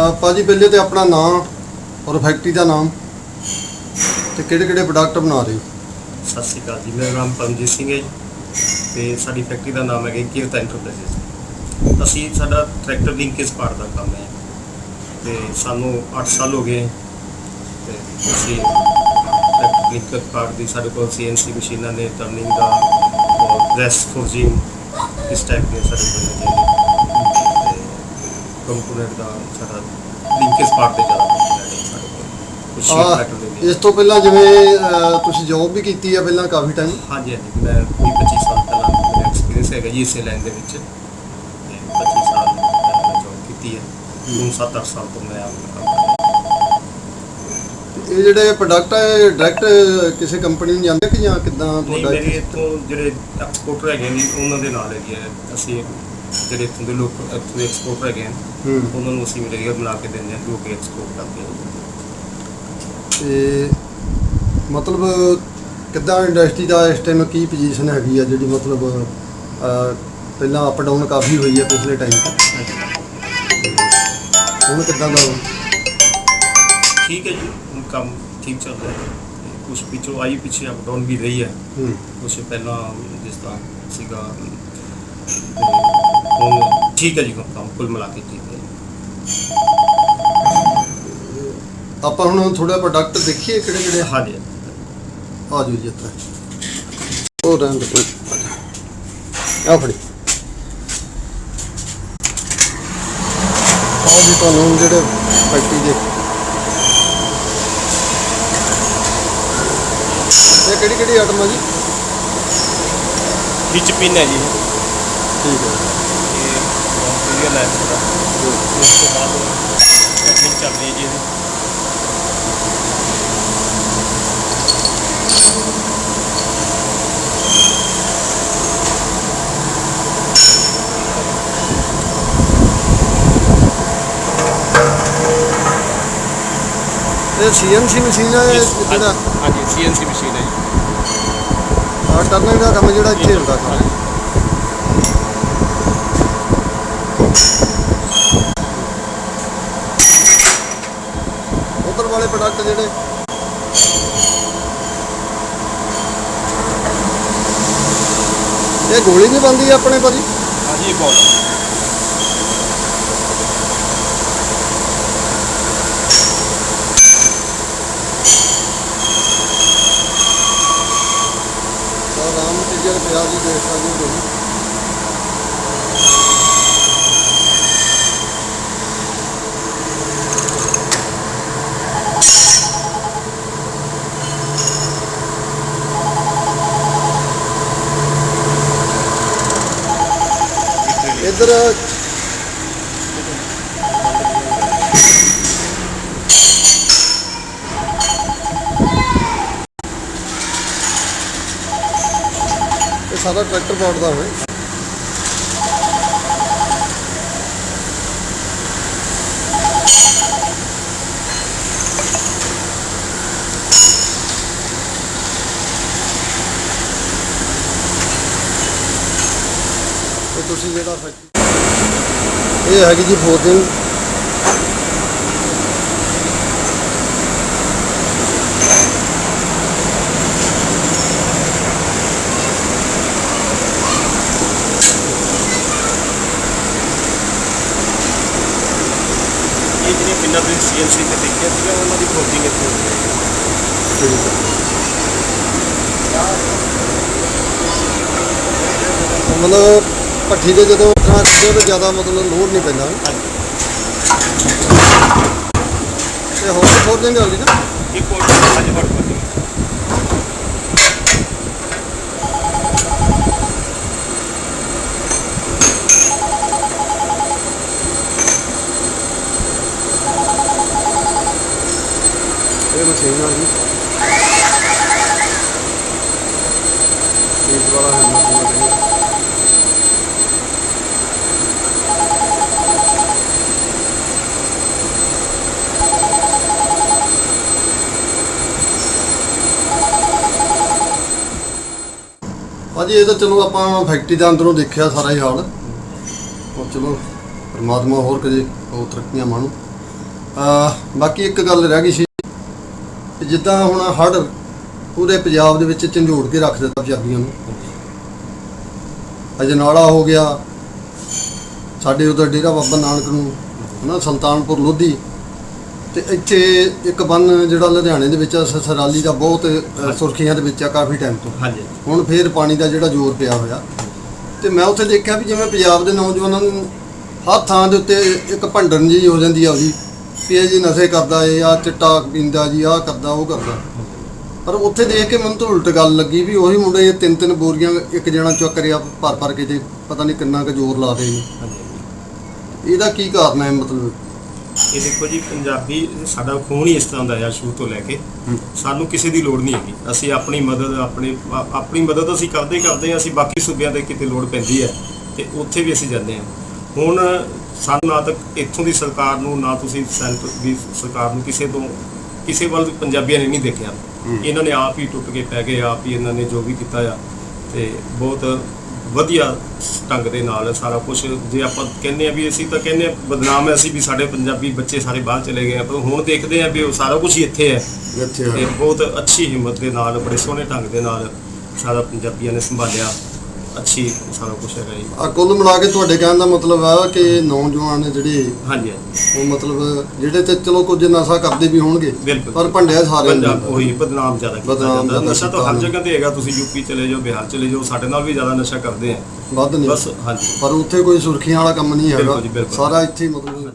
ਅਹ ਭਾਜੀ ਪਹਿਲੇ ਤੇ ਆਪਣਾ ਨਾਮ ਔਰ ਫੈਕਟਰੀ ਦਾ ਨਾਮ ਤੇ ਕਿਹੜੇ ਕਿਹੜੇ ਪ੍ਰੋਡਕਟ ਬਣਾ ਰਹੇ ਹੋ? ਸਤਿ ਸ਼੍ਰੀ ਅਕਾਲ ਜੀ, ਮੇਰਾ ਨਾਮ ਪਰਮਜੀਤ ਸਿੰਘ ਹੈ ਜੀ ਤੇ ਸਾਡੀ ਫੈਕਟਰੀ ਦਾ ਨਾਮ ਹੈਗਾ ਕੀਰਤ ਐਂਟਰਪ੍ਰਾਈਜ਼ਸ ਅਸੀਂ ਸਾਡਾ ਟਰੈਕਟਰ ਲਿੰਕੇਜ ਪਾਰਟ ਦਾ ਕੰਮ ਹੈ। ਤੇ ਸਾਨੂੰ 8 ਸਾਲ ਹੋ ਗਏ ਤੇ ਅਸੀਂ ਟਰੈਕਟਰ ਲਿੰਕੇਜ ਪਾਰਟ ਦੀ ਸਾਡੇ ਕੋਲ ਸੀਐਨਸੀ ਮਸ਼ੀਨਾਂ ਨੇ ਟਰਨਿੰਗ ਦਾ ਔਰ ਪ੍ਰੈਸ ਫੋਰਜਿੰਗ ਇਸ ਟਾਈਪ ਦੇ ਸਾਡੇ ਕੋਲ ਨੇ ਕੰਪੋਨੈਂਟ ਦਾ ਸਾਡਾ ਲਿੰਕੇਜ ਪਾਰਟ ਦੇ ਜ਼ਿਆਦਾ component ਹੈ ਸਾਡੇ ਕੋਲ। ਕੁਝ ਆਹ, ਟਰੈਕਟਰ ਦੇ ਵੀ ਇਸ ਤੋਂ ਪਹਿਲਾਂ ਜਿਵੇਂ ਅਹ, ਤੁਸੀਂ ਜੌਬ ਵੀ ਕੀਤੀ ਹੈ ਪਹਿਲਾਂ ਕਾਫੀ ਟਾਈਮ ਹਾਂਜੀ ਹਾਂਜੀ ਮੈਂ 20 25 ਸਾਲ ਪਹਿਲਾਂ ਮੇਰਾ ਐਕਸਪੀਰੀਅੰਸ ਹੈਗਾ ਜੀ ਇਸੇ ਲਾਈਨ ਦੇ ਵਿੱਚ। ਤੇ 25 ਸਾਲ ਪਹਿਲਾਂ ਮੈਂ ਜੌਬ ਕੀਤੀ ਹੈ। ਹੁਣ 7-8 ਸਾਲ ਤੋਂ ਮੈਂ ਆਪਣਾ ਕੰਮ ਕਰ ਰਿਹਾ। ਇਹ ਜਿਹੜੇ ਪ੍ਰੋਡਕਟ ਹੈ ਡਾਇਰੈਕਟ ਕਿਸੇ ਕੰਪਨੀ ਨੂੰ ਜਾਂਦੇ ਕਿ ਜਾਂ ਕਿਦਾਂ ਨਹੀਂ ਤੁਹਾਡਾ ਮੇਰੇ ਇੱਥੋਂ ਜਿਹੜੇ ਐਕਸਪੋਰਟਰ ਹੈਗੇ ਨੇ ਉਹਨਾਂ ਦੇ ਨਾਲ ਹੈਗੇ ਆ। ਅਸੀਂ ਜਿਹੜੇ ਇੱਥੋਂ ਦੇ ਲੋਕ ਇੱਥੋਂ ਦੇ ਐਕਸਪੋਰਟਰ ਹੈਗੇ ਆ ਹੂੰ। ਉਹਨਾਂ ਨੂੰ ਅਸੀਂ ਮਟੀਰੀਅਲ ਬਣਾ ਕੇ ਦਿੰਦੇ ਹਾਂ ਜੋ ਕਿ ਐਕਸਪੋਰਟ ਕਰਦੇ ਹਾਂ ਤੇ ਮਤਲਬ ਕਿੱਦਾਂ ਇੰਡਸਟਰੀ ਦਾ ਇਸ ਟਾਈਮ ਕੀ ਪੋਜੀਸ਼ਨ ਹੈਗੀ ਆ ਜਿਹੜੀ ਮਤਲਬ ਅਹ, ਪਹਿਲਾਂ ਅਪ ਡਾਊਨ ਕਾਫੀ ਹੋਈ ਆ ਪਿਛਲੇ ਟਾਈਮ ਤੇ? ਹੁਣ ਕਿੱਦਾਂ ਦਾ? ਠੀਕ ਹੈ ਜੀ ਹੁਣ ਕੰਮ ਠੀਕ ਚੱਲ ਰਿਹਾ ਹੈ। ਕੁਝ ਪਿੱਛੋਂ ਆਈ ਪਿੱਛੇ ਅਪ ਡਾਊਨ ਵੀ ਰਹੀ ਹੈ। ਹੂੰ। ਪਹਿਲਾਂ ਜਿਸ ਤਰ੍ਹਾਂ ਸੀਗਾ ਹੁਣ ਠੀਕ ਹੈ ਜੀ ਕੰਮ ਕੁੱਲ ਮਿਲਾ ਕੇ ਠੀਕ ਹੈ ਆਪਾਂ ਹੁਣ ਥੋੜਾ ਪ੍ਰੋਡਕਟ ਦੇਖੀਏ ਕਿਹੜੇ ਕਿਹੜੇ ਹਾਂਜੀ। ਆ ਜਾਓ ਜੀ ਇੱਥੇ। ਉਹ ਕੋਈ ਆ ਫੜੀ। ਆਹ ਜੀ ਤੁਹਾਨੂੰ ਜਿਹੜੇ ਫੈਕਟਰੀ ਦੇ। ਇਹ ਕਿਹੜੀ ਕਿਹੜੀ ਆਈਟਮ ਆ ਜੀ? ਵਿੱਚ ਪਿਨ ਹੈ ਜੀ। ਠੀਕ ਹੈ। ਇਹ ਮਟੀਰੀਅਲ ਹੈ ਸਾਡਾ ਉਸ ਤੋਂ ਬਾਅਦ ਕਟਿੰਗ ਚੱਲ ਰਹੀ ਹੈ ਜੀ ਇਹਦੀ ਇਹ ਸੀਐਨਸੀ ਮਸ਼ੀਨ ਹੈ ਜਿਹੜਾ ਹਾਂਜੀ ਸੀਐਨਸੀ ਮਸ਼ੀਨ ਹੈ ਜੀ। ਆ ਟਰਨਿੰਗ ਦਾ ਕੰਮ ਜਿਹੜਾ ਇੱਥੇ ਹੁੰਦਾ। ਸਾਰਾ ਉਧਰ ਵਾਲੇ ਪ੍ਰੋਡਕਟ ਜਿਹੜੇ। ਇਹ ਗੋਲੀ ਨਹੀਂ ਬੰਦੀ ਆਪਣੇ ਭਾਜੀ? ਹਾਂਜੀ ਬਹੁਤ। ਰਾਮ ਮਟੀਰੀਅਲ ਪਿਆ ਜੀ ਦੇਖ ਸਕਦੇ ਹੋ ਤੁਸੀਂ ਇੱਧਰ। ਇਹ ਸਾਰਾ ਟਰੈਕਟਰ ਪਾਰਟ ਦਾ ਹੋਵੇ। ਤੁਸੀਂ ਜਿਹੜਾ ਇਹ ਹੈਗੀ ਜੀ ਫੋਰਜਿੰਗ ਇਹ ਜਿਹੜੀ ਸੀਐਨਸੀ ਤੇ ਦੇਖਿਆ ਸੀਗਾ ਉਹਨਾਂ ਦੀ ਕੋਚਿੰਗ ਇੱਥੇ ਹੈ? ਮਤਲਬ ਭੱਠੀ ਦੇ ਜਦੋਂ ਟਰਾਂ ਕਰਦੇ ਤਾਂ ਜ਼ਿਆਦਾ ਮਤਲਬ ਲੋਡ ਨਹੀਂ ਪੈਂਦਾ। ਤੇ ਹੋਰ ਫੋਰਜਿੰਗ ਹੁੰਦੀ ਨਾ। ਇਹ ਕੋਚਿੰਗ ਅੱਜ ਕਰਦੀ ਹੈ ਇਹ ਮਸ਼ੀਨ ਆ ਜੀ ਜੀ, ਇਹ ਤਾਂ ਚਲੋ ਆਪਾਂ ਫੈਕਟਰੀ ਦਾ ਅੰਦਰੋਂ ਦੇਖਿਆ ਸਾਰਾ ਹੀ ਹਾਲ। ਉਹ ਚਲੋ, ਪਰਮਾਤਮਾ ਹੋਰ ਕਦੇ ਉਹ ਤਰੱਕੀਆਂ ਮਾਣੋ। ਆ ਬਾਕੀ ਇੱਕ ਗੱਲ ਰਹਿ ਗਈ ਸੀ, ਕਿ ਜਿੱਦਾਂ ਹੁਣ ਹੜ੍ਹ ਪੂਰੇ ਪੰਜਾਬ ਦੇ ਵਿੱਚ ਝੰਜੋੜ ਕੇ ਰੱਖ ਦਿੱਤਾ ਪੰਜਾਬੀਆਂ ਨੂੰ। ਅਜਨਾਲਾ ਹੋ ਗਿਆ, ਸਾਡੇ ਉਧਰ ਡੇਰਾ ਬਾਬਾ ਨਾਨਕ ਨੂੰ, ਹਨਾ, ਸੁਲਤਾਨਪੁਰ ਲੋਧੀ ਤੇ ਇੱਥੇ ਇੱਕ ਬੰਨ ਜਿਹੜਾ ਲੁਧਿਆਣੇ ਦੇ ਵਿੱਚ ਆ, ਸ- ਸਰਾਲੀ ਦਾ ਬਹੁਤ ਅ, ਸੁਰਖੀਆਂ ਦੇ ਵਿੱਚ ਆ ਕਾਫੀ ਟਾਈਮ ਤੋਂ। ਹਾਂਜੀ। ਹੁਣ ਫੇਰ ਪਾਣੀ ਦਾ ਜਿਹੜਾ ਜ਼ੋਰ ਪਿਆ ਹੋਇਆ। ਤੇ ਮੈਂ ਉੱਥੇ ਦੇਖਿਆ ਵੀ ਜਿਵੇਂ ਪੰਜਾਬ ਦੇ ਨੌਜਵਾਨਾਂ ਨੂੰ ਹਰ ਥਾਂ ਦੇ ਉੱਤੇ ਇੱਕ ਭੰਡਨ ਜੀ ਹੋ ਜਾਂਦੀ ਆ ਉਹਦੀ ਵੀ ਇਹ ਜੀ ਨਸ਼ੇ ਕਰਦਾ ਏ ਆ ਚਿੱਟਾ ਪੀਂਦਾ ਜੀ ਆ ਕਰਦਾ ਉਹ ਕਰਦਾ। ਪਰ ਉੱਥੇ ਦੇਖ ਕੇ ਮੈਨੂੰ ਤਾਂ ਉਲਟ ਗੱਲ ਲੱਗੀ ਵੀ ਉਹੀ ਮੁੰਡੇ ਇਹ ਤਿੰਨ ਤਿੰਨ ਬੋਰੀਆਂ ਇੱਕ ਜਣਾ ਚੁੱਕ ਰਿਆ ਭਰ ਭਰ ਕੇ ਤੇ ਪਤਾ ਨਹੀਂ ਕਿੰਨਾ ਕੁ ਜ਼ੋਰ ਲਾ ਦੇ ਹਾਂਜੀ। ਇਹਦਾ ਕੀ ਕਾਰਨ ਹੈ ਮਤਲਬ? ਇਹ ਦੇਖੋ ਜੀ ਪੰਜਾਬੀ ਸਾਡਾ ਖੂਨ ਹੀ ਇਸ ਤਰ੍ਹਾਂ ਦਾ ਆ ਸ਼ੁਰੂ ਤੋਂ ਲੈ ਕੇ। ਸਾਨੂੰ ਕਿਸੇ ਦੀ ਲੋੜ ਨਹੀਂ ਹੈਗੀ। ਅਸੀਂ ਆਪਣੀ ਮਦਦ ਆਪਣੀ ਆਪਣੀ ਮਦਦ ਅਸੀਂ ਕਰਦੇ ਹੀ ਕਰਦੇ ਹਾਂ ਅਸੀਂ ਬਾਕੀ ਸੂਬਿਆਂ ਦੇ ਕਿਤੇ ਲੋੜ ਪੈਂਦੀ ਹੈ ਤੇ ਉੱਥੇ ਵੀ ਅਸੀਂ ਜਾਂਦੇ ਹਾਂ। ਹੁਣ ਸਾਨੂੰ ਨਾ ਤਾਂ ਇੱਥੋਂ ਦੀ ਸਰਕਾਰ ਨੂੰ ਨਾ ਤੁਸੀਂ ਸੈਂਟਰ ਦੀ ਸਰਕਾਰ ਨੂੰ ਕਿਸੇ ਤੋਂ ਕਿਸੇ ਵੱਲ ਪੰਜਾਬੀਆਂ ਨੇ ਨਹੀਂ ਦੇਖਿਆ। ਇਹਨਾਂ ਨੇ ਆਪ ਹੀ ਟੁੱਟ ਕੇ ਪੈ ਗਏ ਆਪ ਹੀ ਇਹਨਾਂ ਨੇ ਜੋ ਵੀ ਕੀਤਾ ਆ ਤੇ ਬਹੁਤ ਵਧੀਆ ਢੰਗ ਦੇ ਨਾਲ ਸਾਰਾ ਕੁਝ ਜੇ ਆਪਾਂ ਕਹਿੰਦੇ ਆ ਵੀ ਅਸੀਂ ਤਾਂ ਕਹਿੰਦੇ ਆ ਬਦਨਾਮ ਹੈ ਅਸੀਂ ਵੀ ਸਾਡੇ ਪੰਜਾਬੀ ਬੱਚੇ ਸਾਰੇ ਬਾਹਰ ਚਲੇ ਗਏ ਆ ਪਰ ਹੁਣ ਦੇਖਦੇ ਆ ਵੀ ਉਹ ਸਾਰਾ ਕੁਝ ਹੀ ਇੱਥੇ ਹੈ। ਇੱਥੇ ਤੇ ਬਹੁਤ ਅੱਛੀ ਹਿੰਮਤ ਦੇ ਨਾਲ ਬੜੇ ਸੋਹਣੇ ਢੰਗ ਦੇ ਨਾਲ ਸਾਰਾ ਪੰਜਾਬੀਆਂ ਨੇ ਸੰਭਾਲਿਆ। ਅੱਛੀ ਸਾਰਾ ਕੁਝ ਹੈਗਾ ਜੀ। ਆ ਕੁੱਲ ਮਿਲਾ ਕੇ ਤੁਹਾਡੇ ਕਹਿਣ ਦਾ ਮਤਲਬ ਆ ਕਿ ਨੌਜਵਾਨ ਨੇ ਜਿਹੜੇ ਹਾਂਜੀ ਹਾਂਜੀ। ਉਹ ਮਤਲਬ ਜਿਹੜੇ ਤੇ ਚਲੋ ਕੁਝ ਨਸ਼ਾ ਕਰਦੇ ਵੀ ਹੋਣਗੇ ਬਿਲਕੁਲ। ਪਰ ਭੰਡਿਆ ਸਾਰੇ ਪੰਜਾਬ ਉਹੀ ਬਦਨਾਮ ਜ਼ਿਆਦਾ ਕੀਤਾ ਬਦਨਾਮ ਜਾਂਦਾ। ਜ਼ਿਆਦਾ ਨਸ਼ਾ ਤਾਂ ਹਰ ਕੀਤਾ ਜਗ੍ਹਾ ਤੇ ਹੈਗਾ ਤੁਸੀਂ ਯੂਪੀ ਚਲੇ ਜਾਓ ਬਿਹਾਰ ਚਲੇ ਜਾਓ ਸਾਡੇ ਨਾਲ ਵੀ ਜ਼ਿਆਦਾ ਨਸ਼ਾ ਕਰਦੇ ਆ। ਵੱਧ ਨਹੀਂ। ਬਸ ਹਾਂਜੀ। ਪਰ ਉੱਥੇ ਕੋਈ ਸੁਰਖੀਆਂ ਵਾਲਾ ਕੰਮ ਨਹੀਂ ਹੈਗਾ। ਬਿਲਕੁਲ ਜੀ, ਬਿਲਕੁਲ। ਸਾਰਾ ਇੱਥੇ ਹੀ ਮਤਲਬ